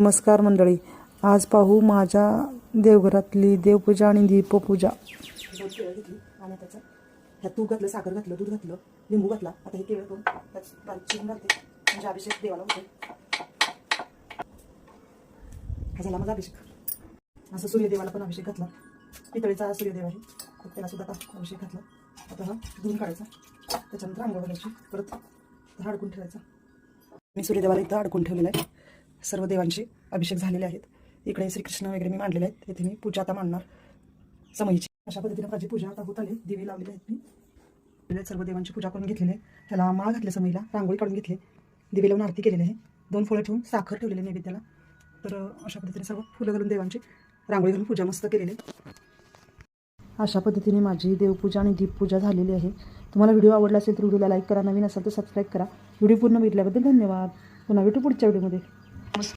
नमस्कार मंडळी. आज पाहू माझ्या देवघरातली देवपूजा आणि दीपपूजा. दोन घेतली आणि त्याचं ह्यात तूप घातलं साखर घातलं दूध घातलं लिंबू घातला. आता हे केवळ करून त्यात बारीक चिरून घालते. म्हणजे अभिषेक देवाला होतो हा झाला माझा अभिषेक. असं सूर्यदेवाला पण अभिषेक घातला. पितळीचा सूर्यदेव आहे. तर त्याला सुद्धा अभिषेक घातला. आता हा धुवून काढायचा. त्याच्यानंतर आंघोळ घालायची. परत अडकून ठेवायचा. मी सूर्यदेवाला इथं अडकून ठेवलेला आहे. सर्व देवांचे अभिषेक झालेले आहेत. इकडे श्रीकृष्ण वगैरे मी मांडलेले आहेत. येथे मी पूजा आता मांडणार. समयीची अशा पद्धतीने माझी पूजा आता होत आली. दिवे लावलेले आहेत मी. सर्व देवांची पूजा करून घेतलेली आहे. त्याला माळ घातले समईला. रांगोळी काढून घेतली दिवे लावून आरती केलेली आहे. दोन फळं ठेवून साखर ठेवलेली आहे नैवेद्याला. तर अशा पद्धतीने सर्व फुलं घालून देवांची रांगोळी घालून पूजा मस्त केलेली आहे. अशा पद्धतीने माझी देवपूजा आणि दीपपूजा झालेली आहे. तुम्हाला व्हिडिओ आवडला असेल तर व्हिडिओला लाईक करा. नवीन असाल तर सबस्क्राईब करा. व्हिडिओ पूर्ण बघितल्याबद्दल धन्यवाद. पुन्हा भेटू पुढच्या व्हिडिओमध्ये. Vamos.